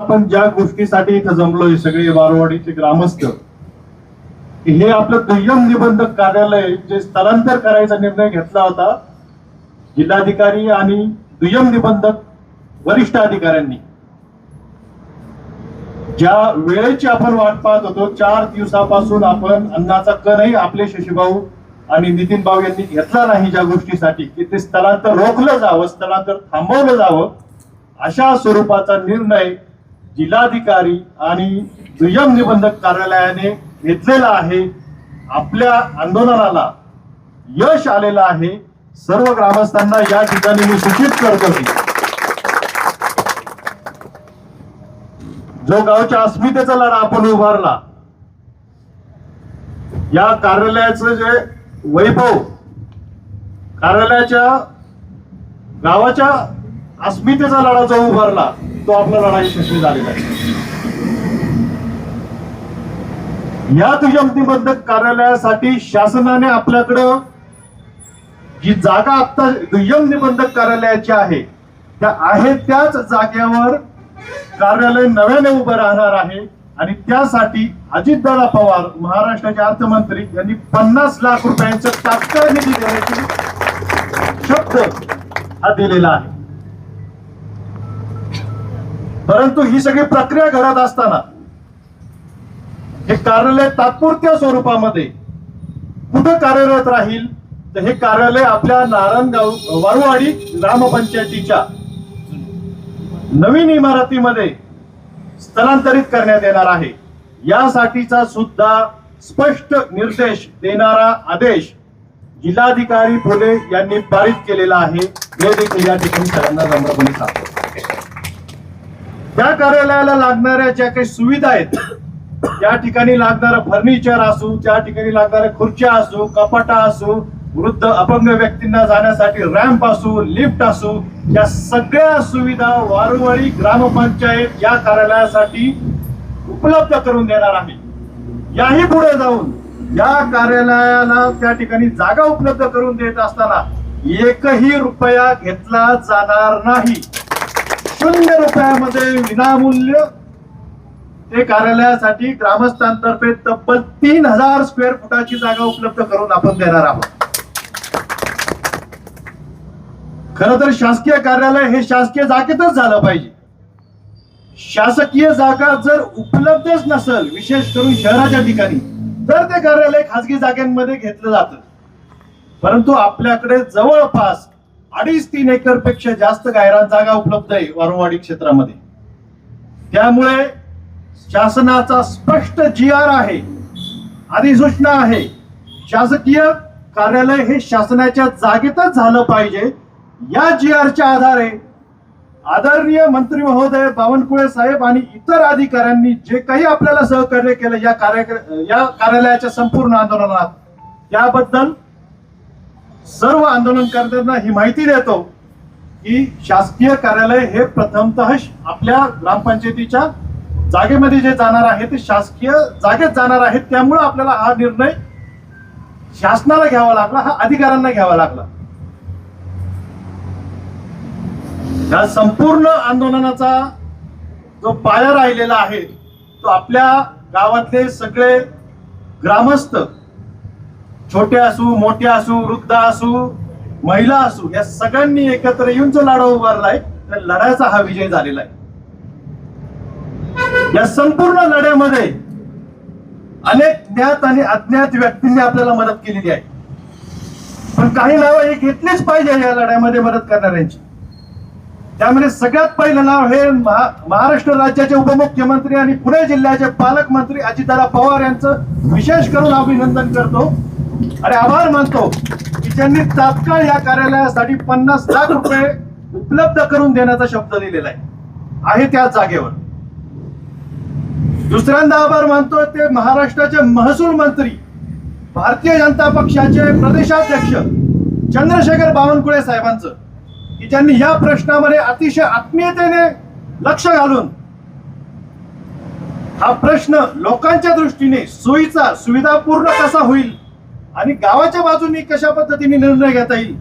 आपण ज्या गोष्टीसाठी इथं जमलोय सगळे वारवाडीचे ग्रामस्थ हे आपलं दुय्यम निबंधक कार्यालय जे स्थलांतर करायचा निर्णय घेतला होता जिल्हाधिकारी आणि दुय्यम निबंधक वरिष्ठ अधिकाऱ्यांनी. ज्या वेळेची आपण वाट पाहत होतो चार दिवसापासून आपण अन्नाचा कणही आपले शशीभाऊ आणि नितीन भाऊ यांनी घेतला नाही ज्या गोष्टीसाठी की ते स्थलांतर रोखलं जावं स्थलांतर थांबवलं जावं अशा स्वरूपाचा निर्णय जिल्हाधिकारी आणि दुय्यम निबंधक कार्यालयाने घेतलेला आहे. आपल्या आंदोलनाला यश आलेलं आहे. सर्व ग्रामस्थांना या ठिकाणी मी सूचित करतो जो गावच्या अस्मितेचा लढा आपण उभारला या कार्यालयाचं जे वैभव कार्यालयाच्या गावाच्या अस्मितेचा लढा जो उभारला तो आपला लढा यशस्वी झालेला आहे. या दुय्यम कार्यालयासाठी शासनाने आपल्याकडं जी जागा आता दुय्यम निबंधक कार्यालयाची आहे त्या आहे त्याच जागेवर कार्यालय नव्याने उभं राहणार आहे आणि त्यासाठी अजितदादा पवार महाराष्ट्राचे अर्थमंत्री यांनी पन्नास लाख रुपयांचं तात्काळ निधी देण्याची शब्द हा दिलेला आहे. परंतु ही सगळी प्रक्रिया घडत असताना हे कार्यालय तात्पुरत्या स्वरूपामध्ये कुठं कार्यरत राहील तर हे कार्यालय आपल्या नारायणगाव वारुवाडी ग्रामपंचायतीच्या नवीन इमारतीमध्ये स्थलांतरित करण्यात येणार आहे. यासाठीचा सुद्धा स्पष्ट निर्देश देणारा आदेश जिल्हाधिकारी फुले यांनी पारित केलेला आहे. हे देखील या ठिकाणी सगळ्यांना नम्रपणे सांगतो. त्या कार्यालयाला लागणाऱ्या ज्या काही सुविधा आहेत त्या ठिकाणी लागणारं फर्निचर असू त्या ठिकाणी लागणाऱ्या खुर्च्या असू कपाटा असू वृद्ध अपंग व्यक्तींना जाण्यासाठी रॅम्प असू लिफ्ट असू या सगळ्या सुविधा वारुवाडी ग्रामपंचायत या कार्यालयासाठी उपलब्ध करून देणार आहे याही पुढे जाऊन या कार्यालयाला त्या ठिकाणी जागा उपलब्ध करून देत असताना एकही रुपया घेतला जाणार नाही. शून्य रुपयामध्ये विनामूल्य ते कार्यालयासाठी ग्रामस्थांतर्फे तब्बल तीन हजार स्क्वेअर फुटाची जागा उपलब्ध करून आपण देणार आहोत. खर तर शासकीय कार्यालय हे शासकीय जागेतच झालं पाहिजे. शासकीय जागा जर उपलब्धच नसेल विशेष करून शहराच्या ठिकाणी तर ते कार्यालय खासगी जागांमध्ये घेतलं जातं. परंतु आपल्याकडे जवळपास अडीच तीन एकरपेक्षा जास्त गायरान जागा उपलब्ध आहे वारुवाडी क्षेत्रामध्ये. त्यामुळे शासनाचा स्पष्ट जी आर आहे अधिसूचना आहे. शासकीय कार्यालय हे शासनाच्या जागेतच झालं पाहिजे. या जी आरच्या आधारे आदरणीय मंत्री महोदय बावनकुळे साहेब आणि इतर अधिकाऱ्यांनी जे काही आपल्याला सहकार्य केलं या कार्य या कार्यालयाच्या संपूर्ण आंदोलनात त्याबद्दल सर्व आंदोलनकर्त्यांना ही माहिती देतो की शासकीय कार्यालय हे प्रथमतः आपल्या ग्रामपंचायतीच्या जागेमध्ये जे जाणार आहे ते शासकीय जागेत जाणार आहेत त्यामुळे आपल्याला हा निर्णय शासनाला घ्यावा लागला हा अधिकाऱ्यांना घ्यावा लागला. या संपूर्ण आंदोलनाचा जो पाया राहिलेला आहे तो आपल्या गावातले सगळे ग्रामस्थ छोटे असू मोठे असू वृद्ध असू महिला असू या सगळ्यांनी एकत्र येऊन जो लढा उभारलाय त्या लढ्याचा हा विजय झालेला आहे. या संपूर्ण लढ्यामध्ये अनेक ज्ञात आणि अज्ञात व्यक्तींनी आपल्याला मदत केलेली आहे. पण काही नावं ही घेतलीच पाहिजे या लढ्यामध्ये मदत करणाऱ्यांची. त्यामध्ये सगळ्यात पहिलं नाव हे महाराष्ट्र राज्याचे उपमुख्यमंत्री आणि पुणे जिल्ह्याचे पालकमंत्री अजितदादा पवार यांचं विशेष करून अभिनंदन करतो. आणि आभार मानतो की ज्यांनी तात्काळ या कार्यालयासाठी पन्नास लाख रुपये उपलब्ध करून देण्याचा शब्द दिलेला आहे. आहे त्याच जागेवर. दुसऱ्यांदा आभार मानतो ते महाराष्ट्राचे महसूल मंत्री भारतीय जनता पक्षाचे प्रदेशाध्यक्ष चंद्रशेखर बावनकुळे साहेबांचं की ज्यांनी या प्रश्नामध्ये अतिशय आत्मीयतेने लक्ष घालून हा प्रश्न लोकांच्या दृष्टीने सोयीचा सुविधापूर्ण कसा होईल आणि गावाच्या बाजूनी कशा पद्धतीने निर्णय घेता येईल?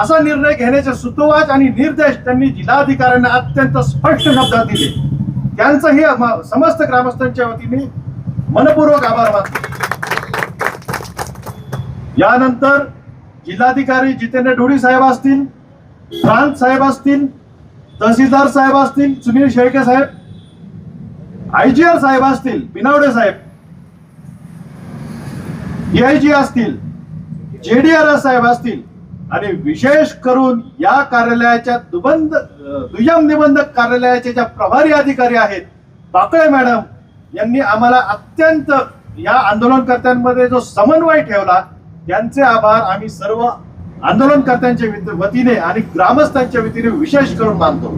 असा निर्णय घेण्याचे सुतोवाच आणि निर्देश त्यांनी जिल्हाधिकाऱ्यांना अत्यंत स्पष्ट शब्दात दिले. त्यांचंही समस्त ग्रामस्थांच्या वतीने मनपूर्वक आभार मानतो. यानंतर जिल्हाधिकारी जितेंद्र ढोडी साहेब असतील प्रांत साहेब असतील तहसीलदार साहेब असतील सुनील शेळके साहेब आयजीआर साहेब असतील पिनावडे साहेब डीआयजी असतील जेडीआर साहेब असतील आणि विशेष करून या कार्यालयाच्या दुबंध दुय्यम निबंधक कार्यालयाचे ज्या प्रभारी अधिकारी आहेत बाकळे मॅडम यांनी आम्हाला अत्यंत या आंदोलनकर्त्यांमध्ये जो समन्वय ठेवला त्यांचे आभार आम्ही सर्व आंदोलनकर्त्यांच्या वतीने आणि ग्रामस्थांच्या वतीने विशेष करून मानतो.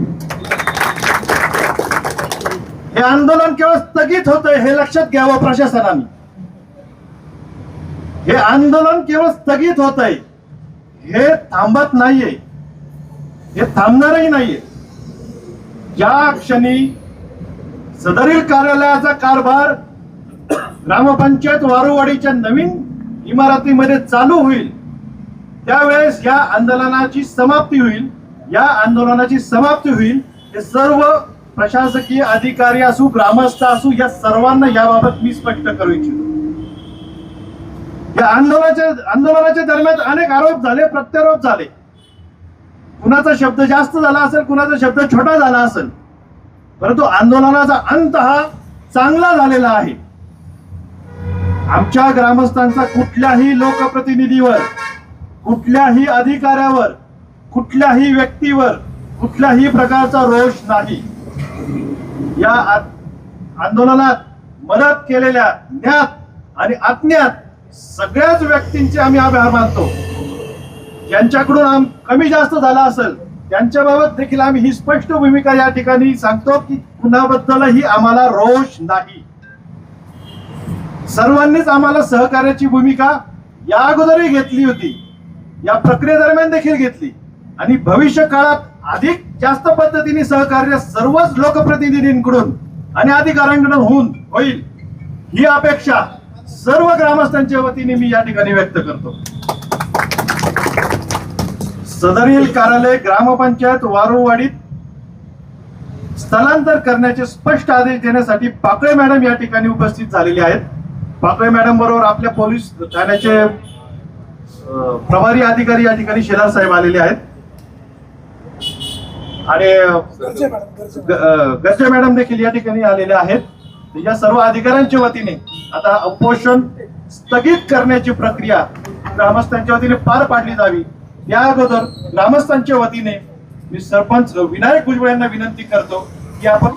हे आंदोलन केवळ स्थगित होतंय हे लक्षात घ्यावं प्रशासनाने. हे आंदोलन केवळ स्थगित होत आहे हे थांबत नाहीये. हे थांबणारही नाहीये. ज्या क्षणी सदरील कार्यालयाचा कारभार ग्रामपंचायत वारुवाडीच्या नवीन इमारतीमध्ये चालू होईल त्यावेळेस या आंदोलनाची समाप्ती होईल या आंदोलनाची समाप्ती होईल. हे सर्व प्रशासकीय अधिकारी असू ग्रामस्थ असू या सर्वांना याबाबत मी स्पष्ट करू इच्छितो. या आंदोलनाच्या आंदोलनाच्या दरम्यान अनेक आरोप झाले प्रत्यारोप झाले. कुणाचा शब्द जास्त झाला असेल कुणाचा शब्द छोटा झाला असेल. परंतु आंदोलनाचा अंत हा चांगला झालेला आहे. आमच्या ग्रामस्थांचा कुठल्याही लोकप्रतिनिधीवर कुठल्याही अधिकाऱ्यावर कुठल्याही व्यक्तीवर कुठल्याही प्रकारचा रोष नाही. या आंदोलनात मदत केलेल्या ज्ञात आणि अज्ञात सगळ्याच व्यक्तींचे आम्ही आभार मानतो. ज्यांच्याकडून आम कमी जास्त झाला असेल त्यांच्याबाबत देखील आम्ही ही स्पष्ट भूमिका या ठिकाणी सांगतो की कुणाबद्दलही आम्हाला रोष नाही. सर्वांनीच आम्हाला सहकार्याची भूमिका या अगोदरही घेतली होती. या प्रक्रियेदरम्यान देखील घेतली. आणि भविष्य काळात अधिक जास्त पद्धतीने सहकार्य सर्वच लोकप्रतिनिधींकडून आणि अधिकाऱ्यांकडून होऊन होईल. ही अपेक्षा सर्व ग्रामस्थांच्या वतीने मी या ठिकाणी व्यक्त करतो. सदरील कार्यालय ग्रामपंचायत वारुवाडीत स्थलांतर करण्याचे स्पष्ट आदेश देण्यासाठी पाकळे मॅडम या ठिकाणी उपस्थित झालेले आहेत. पाकळे मॅडम बरोबर आपल्या पोलीस ठाण्याचे प्रभारी अधिकारी या ठिकाणी शेलार साहेब आलेले आहेत. आणि गर्जे मॅडम देखील या ठिकाणी आलेले आहेत. या सर्व अधिकाऱ्यांच्या वतीने आता उपोषण स्थगित करण्याची प्रक्रिया ग्रामस्थांच्या वतीने पार पाडली जावी. या अगोदर ग्रामस्थांच्या वतीने मी सरपंच विनायक भुजबळ यांना विनंती करतो की आपण